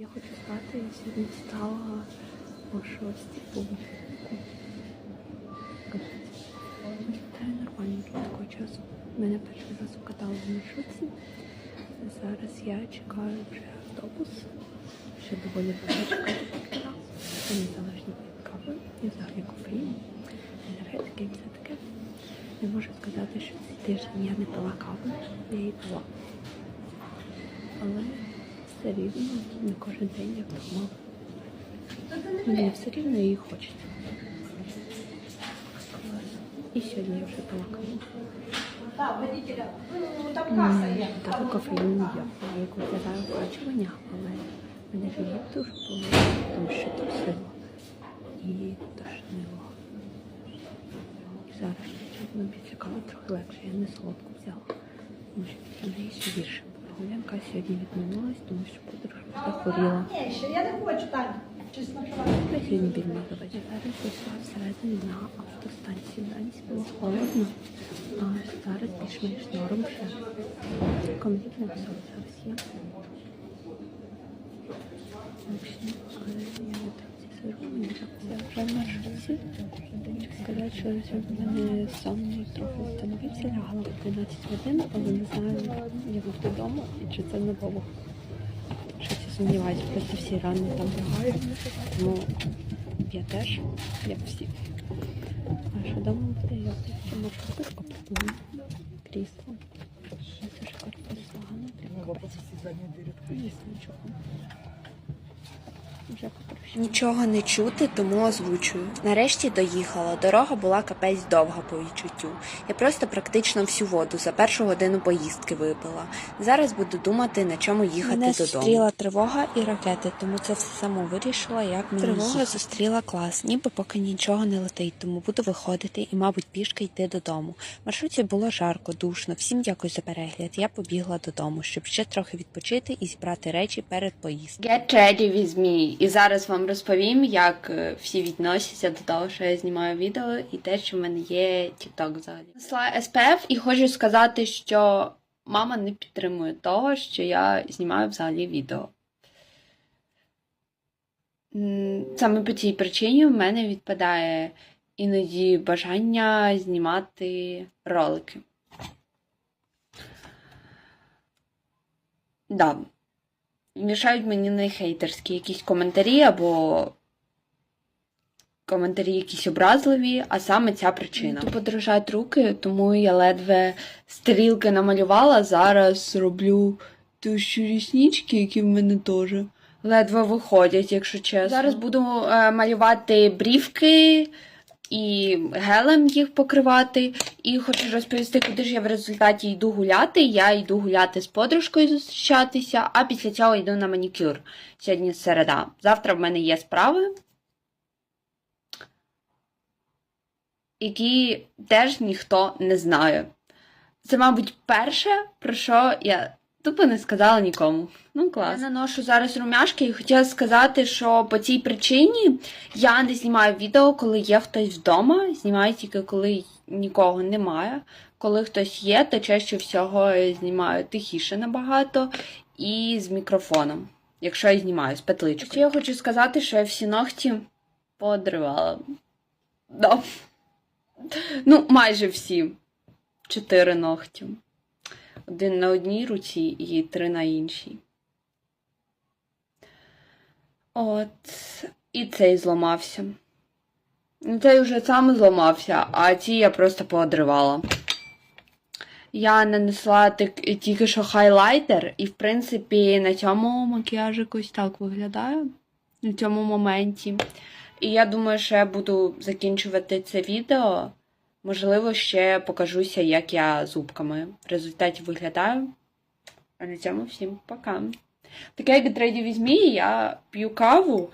Я хочу спати, я сьогодні встала о шостій по Виглядає нормально для такого часу. Мене перший раз вкатали в маршрутці. Зараз я чекаю вже автобус. Ще доволі довго чекати півтора. Це незалежно від кави і взагалі кофеїн, енергетики і все таке. Не можу сказати, що цей тиждень я не пила каву, я її пила. Але все рівно не кожен день як так мало. Мені все рівно її хочеться. І сьогодні я вже. М, Та кофеїн не. Я як виглядаю вкачування, але мене живіт дуже болить, тому що трусило і тошнило. Зараз чесно після трохи легше. Я не солодку взяла, тому що після неї ще гірше. Прогулянка сьогодні відмінилась, тому що подружка захворіла. Ні, ще я не хочу так. Чесно. Я сьогодні відмовилась. Зараз зайшла всередину на автостанцію. Вранці було холодно, а зараз більш-менш норм. Комплект написав зараз є. Взагалі, але я не так мені вже в маршрутці. Хочу сказати, що сьогодні в мене сон трохи становився, лягала в 13 годин, але не знаю, як додому і чи це надовго. Щось я сумніваюся, просто всі рано там лягають. Тому я теж, як всі. А що дома буде, я ще маршрутку пропоную. Крісло. Це ж корпус лагано. Не нічого. Вже. Нічого не чути, тому озвучую. Нарешті доїхала. Дорога була капець довга по відчуттю. Я просто практично всю воду за першу годину поїздки випила. Зараз буду думати, на чому їхати Мене додому. зустріла тривога і ракети, тому це все само вирішила, як мені Тривога Тривога зустріла клас, ніби поки нічого не летить, тому буду виходити і, мабуть, пішки йти додому. В маршруті було жарко, душно. Всім дякую за перегляд. Я побігла додому, щоб ще трохи відпочити і зібрати речі перед поїздкою. Get ready with me. І зараз вам розповім, як е, всі відносяться до того, що я знімаю відео, і те, що в мене є TikTok взагалі. Несла SPF і хочу сказати, що мама не підтримує того, що я знімаю взагалі відео. Саме по цій причині в мене відпадає іноді бажання знімати ролики. Да, мішають мені найхейтерські якісь коментарі або коментарі якісь образливі, а саме ця причина. Тупо дрожать руки, тому я ледве стрілки намалювала. Зараз роблю тущу ріснички, які в мене теж ледве виходять, якщо чесно. Зараз буду е, малювати брівки. І гелем їх покривати. І хочу розповісти, куди ж я в результаті йду гуляти. Я йду гуляти з подружкою зустрічатися, а після цього йду на манікюр. Сьогодні середа. Завтра в мене є справи, які теж ніхто не знає. Це, мабуть, перше, про що я тупо не сказала нікому. Ну, клас. Я наношу зараз румяшки і хотіла сказати, що по цій причині я не знімаю відео, коли є хтось вдома. Знімаю тільки коли нікого немає. Коли хтось є, то чаще всього знімаю тихіше набагато і з мікрофоном. Якщо я знімаю з петличкою. Ще я хочу сказати, що я всі ногті подривала. Да. Ну, майже всі. Чотири ногті. Один на одній руці і три на іншій. От. І цей зламався. Цей вже сам зламався, а ці я просто поодривала. Я нанесла тільки що хайлайтер, і, в принципі, на цьому макіяжик ось так виглядає. На цьому моменті. І я думаю, що я буду закінчувати це відео. Можливо, ще покажуся, як я зубками в результаті виглядаю. А на цьому всім пока. Таке як трейді візьмі, я п'ю каву,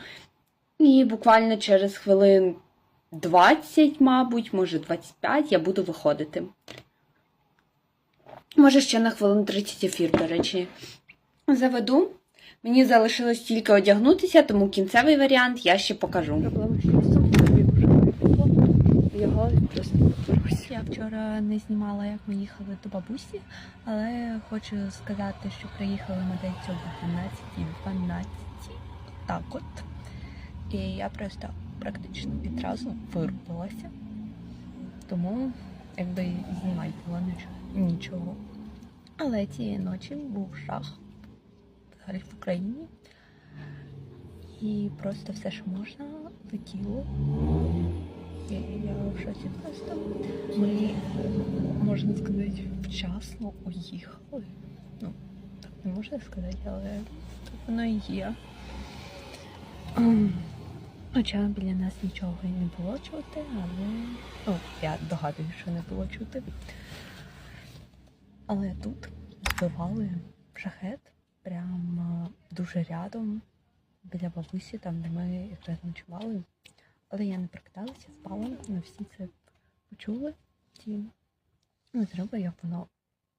і буквально через хвилин 20, мабуть, може 25, я буду виходити. Може, ще на хвилин 30 ефір, до речі, заведу. Мені залишилось тільки одягнутися, тому кінцевий варіант я ще покажу. Просто. Я вчора не знімала, як ми їхали до бабусі, але хочу сказати, що приїхали ми десь о 12 12. Так от. І я просто практично відразу вирубилася. Тому якби знімати було ніч- нічого. Але цієї ночі був жах взагалі в Україні. І просто все, що можна, летіло. Шоці просто. Ми, можна сказати, вчасно уїхали. Ну, так не можна сказати, але так воно і є. Хоча біля нас нічого не було чути, але ну, я догадую, що не було чути. Але тут збивали шахет прямо дуже рядом біля бабусі, там, де ми якраз ночували. Але я не прокидалася, спала, ми всі це почули. Ті ну, зроби, як воно,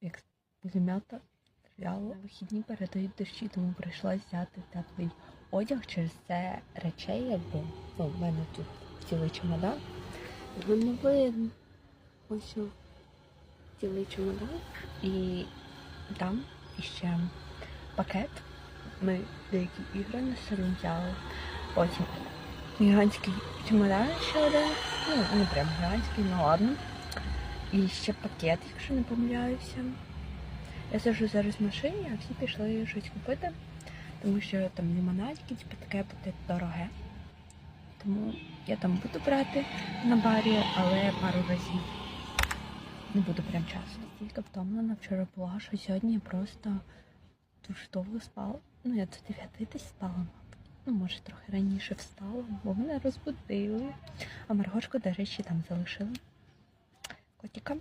як з пулемета стріляло. На вихідні передають дощі, тому прийшлося взяти теплий одяг через це речей, якби. Ну, в мене тут цілий чемодан. Його не видно. Ось цілий чемодан. І там іще пакет. Ми деякі ігри на взяли. Потім гігантський чемодан ще один. Ну, не прям гігантський, ну ладно. І ще пакет, якщо не помиляюся. Я сижу зараз в машині, а всі пішли щось купити, тому що там лимонадики, типу таке буде дороге. Тому я там буду брати на барі, але пару разів. Не буду прям часто. Тільки втомлена вчора була, що сьогодні я просто дуже довго спала. Ну, я до 9 десь спала. Ну, може, трохи раніше встала, бо мене розбудили. А Маргошку, до речі, там залишила. Котика.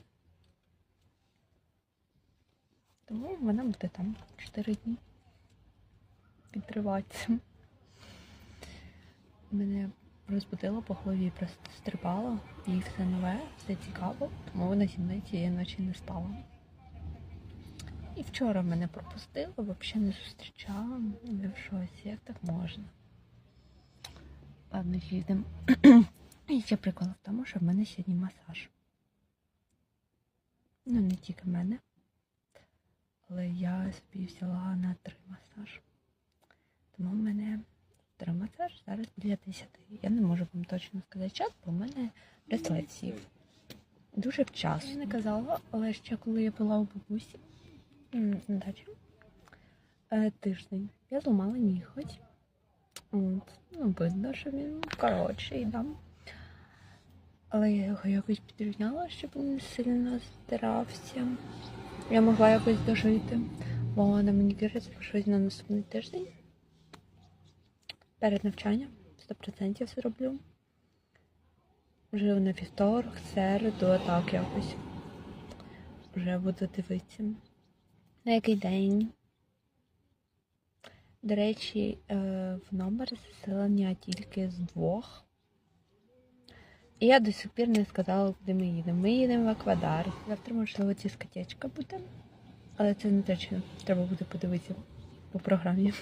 Тому вона буде там 4 дні. Підриватися. Мене розбудила по голові, просто стрибала, їй все нове, все цікаво, тому вона зі мною цієї ночі не спала. І вчора мене пропустила, взагалі не зустрічала. Я в шоці, як так можна? Ладно, їдемо. І ще прикол в тому, що в мене сьогодні масаж. Ну, не тільки в мене. Але я собі взяла на три масаж. Тому в мене три масаж зараз біля 10. Я не можу вам точно сказати час, бо в мене сів. Дуже вчасно. Я не казала, але ще коли я була у бабусі дачі е, тиждень, я зламала ніготь. От. Ну, видно, що він коротший, да. Але я його якось підрівняла, щоб він сильно здирався. Я могла якось дожити. Бо на манікюр запишусь на наступний тиждень. Перед навчанням 100% зроблю. Вже на вівторок, середу, а так якось. Вже буду дивитися. На який день. До речі, е, в номер заселення тільки з двох. І я до сих пір не сказала, куди ми їдемо. Ми їдемо в Аквадар. Завтра, можливо, дискотечка буде. Але це не точно. Треба буде подивитися по програмі.